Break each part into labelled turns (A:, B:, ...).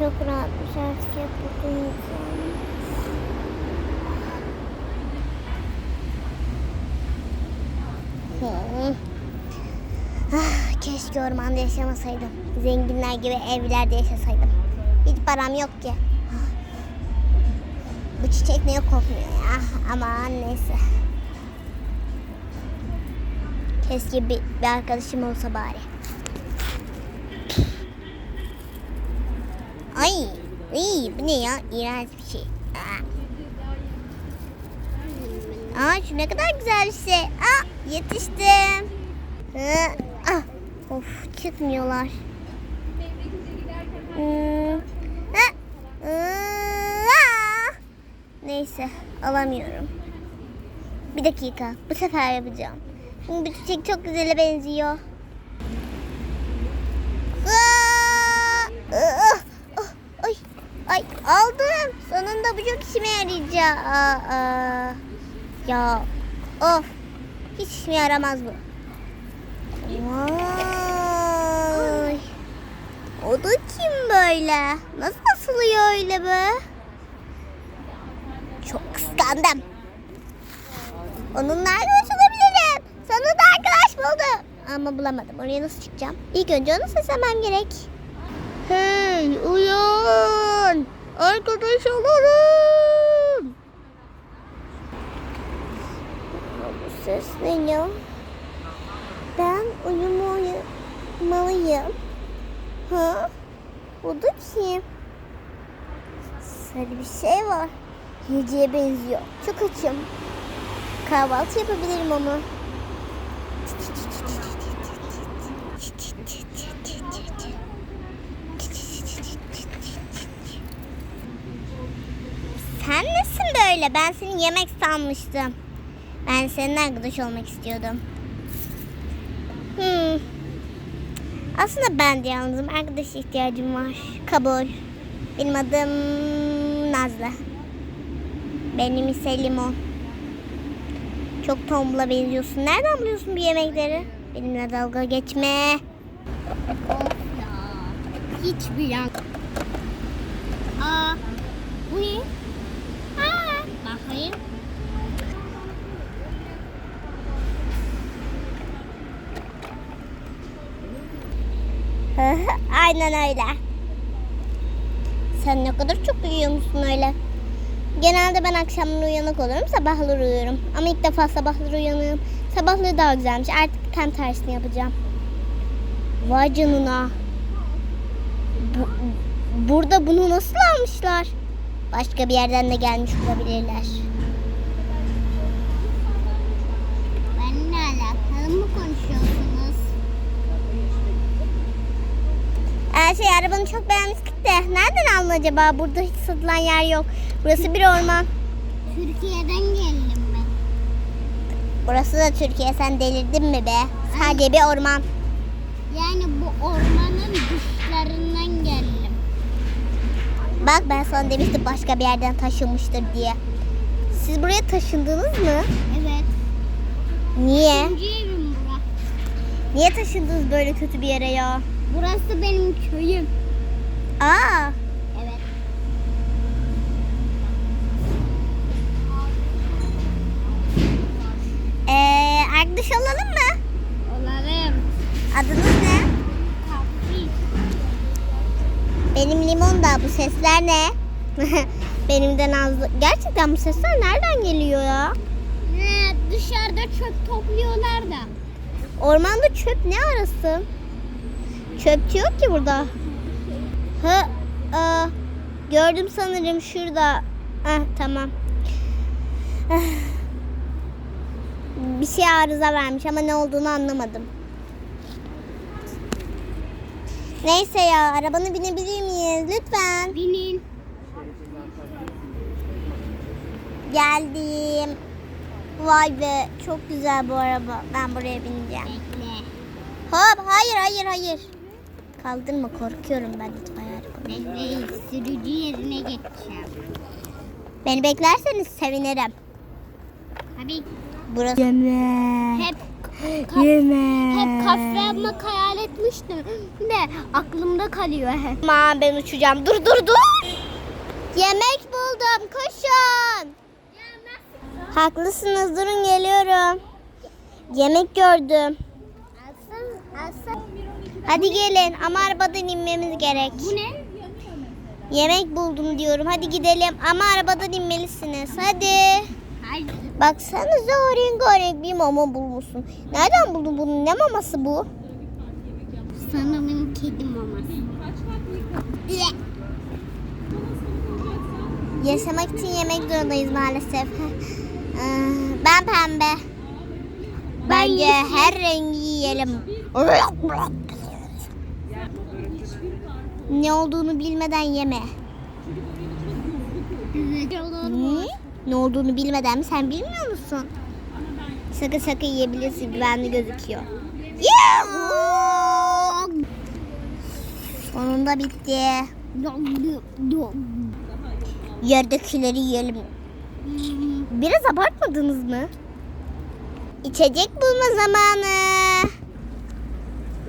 A: çok rahatmış artık. Hmm. Ah, keşke ormanda yaşamasaydım. Zenginler gibi evlerde yaşasaydım. Hiç param yok ki. Bu çiçek niye kokmuyor ya? Aman neyse. Keşke bir, bir arkadaşım olsa bari. Ay, iyi bu ne ya? İğrenç bir şey. Aa. Aa şu ne kadar güzel bir şey. Aa yetiştim. Hı, ah, of çıkmıyorlar. Aa. Neyse alamıyorum. Bir dakika bu sefer yapacağım. Çünkü bu çiçek çok güzele benziyor. Aa, ah, Ay, ay aldım. Sonunda bu çok işime yarayacak. Aa, aa. Ya of. Hiç işime yaramaz bu. Vay. O da kim böyle? Nasıl asılıyor öyle be? Çok kıskandım. Onunla arkadaş olabilirim. Sonunda arkadaş buldum. Ama bulamadım. Oraya nasıl çıkacağım? İlk önce onu seslemem gerek. Hey uyan. Arkadaş olalım. Bu ses ne ya? Ben uyumalıyım. Ha? Bu da kim? Sarı bir şey var. Yiyeceğe benziyor. Çok açım. Kahvaltı yapabilirim ama. Sen nesin böyle? Ben seni yemek sanmıştım. Ben seninle arkadaş olmak istiyordum. Hmm. Aslında ben de yalnızım. Arkadaş ihtiyacım var. Kabul. Benim adım Nazlı. Benim ise Limon. Çok tombula benziyorsun. Nereden buluyorsun bu yemekleri? Benimle dalga geçme.
B: Hiçbir an. Aa, bu ne? Aa, bakayım.
A: Aynen öyle. Sen ne kadar çok uyuyor musun öyle? Genelde ben akşamları uyanık olurum, sabahları uyuyorum. Ama ilk defa sabahları uyanıyorum. Sabahları daha güzelmiş. Artık tam tersini yapacağım. Vay canına. Bu, burada bunu nasıl almışlar? Başka bir yerden de gelmiş olabilirler.
B: Benimle alakalı mı konuşuyorsunuz?
A: Ee, şey arabanı çok beğenmiştik de nereden aldın acaba? Burada hiç satılan yer yok. Burası bir orman.
B: Türkiye'den geldim ben.
A: Burası da Türkiye. Sen delirdin mi be? Sadece bir orman.
B: Yani bu ormanın dışlarından geldim.
A: Bak ben sana demiştim başka bir yerden taşınmıştır diye. Siz buraya taşındınız mı?
B: Evet.
A: Niye?
B: İkinci evim bura.
A: Niye taşındınız böyle kötü bir yere ya?
B: Burası benim köyüm.
A: Aa,
B: Evet.
A: ee, arkadaş olalım mı?
B: Olalım.
A: Adınız ne? Benim limon da bu sesler ne? Benim de Nazlı. Gerçekten bu sesler nereden geliyor ya?
B: Ne, dışarıda çöp topluyorlar da.
A: Ormanda çöp ne arası? Çöpçü yok ki burada. Hı, aa, gördüm sanırım şurada. Ah, tamam. Bir şey arıza vermiş ama ne olduğunu anlamadım. Neyse ya arabana binebilir miyiz lütfen?
B: Binin.
A: Geldim. Vay be çok güzel bu araba. Ben buraya bineceğim.
B: Bekle.
A: Hop hayır hayır hayır. Kaldırma korkuyorum ben itfaiye arabamı.
B: Bekle. Sürücü yerine geçeceğim.
A: Beni beklerseniz sevinirim.
B: Tabii
A: Burası yemek.
B: hep ka- hep kafe uçmak hayal etmiştim. De aklımda kalıyor hep.
A: Aman ben uçacağım. Dur dur dur. Yemek buldum. Koşun. Haklısınız. Durun geliyorum. Yemek gördüm.
B: Alsın, alsın.
A: Hadi gelin ama arabadan inmemiz gerek.
B: Bu ne?
A: Yemek buldum diyorum. Hadi gidelim ama arabadan inmelisiniz. Hadi.
B: Hayır.
A: Baksanıza rengarenk bir mama bulmuşsun. Nereden buldun bunu? Ne maması bu?
B: Sanırım kedi maması.
A: Yaşamak için yemek zorundayız maalesef. Ee, ben pembe. Bence her rengi yiyelim. Ne olduğunu bilmeden yeme. Hı? Ne olduğunu bilmeden mi? Sen bilmiyor musun? Sakın sakın yiyebilirsin. Güvenli gözüküyor. Yuhuu! Sonunda bitti. Yerdekileri yiyelim. Biraz abartmadınız mı? İçecek bulma zamanı.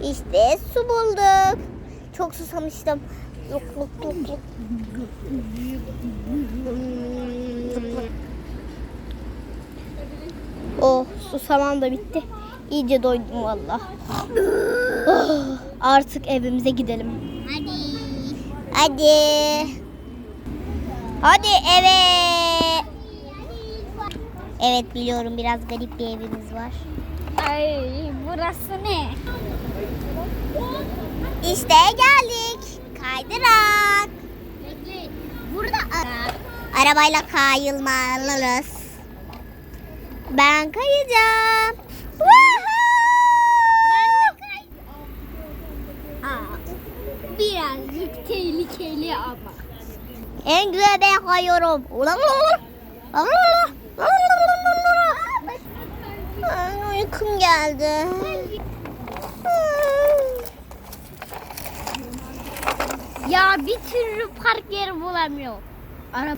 A: İşte su bulduk. Çok susamıştım. Yok yok yok yok. Oh susamam da bitti. İyice doydum valla. Oh, artık evimize gidelim.
B: Hadi.
A: Hadi. Hadi eve. Evet biliyorum biraz garip bir evimiz var.
B: Ay burası ne?
A: İşte geldik. Kaydırak.
B: Burada ara.
A: Arabayla kayılmalıyız. Ben kayacağım.
B: Ben de kay. Aa, birazcık tehlikeli ama.
A: En güzel ben kayıyorum. Ay, uykum geldi.
B: Ya bir türlü park yeri bulamıyor. Araba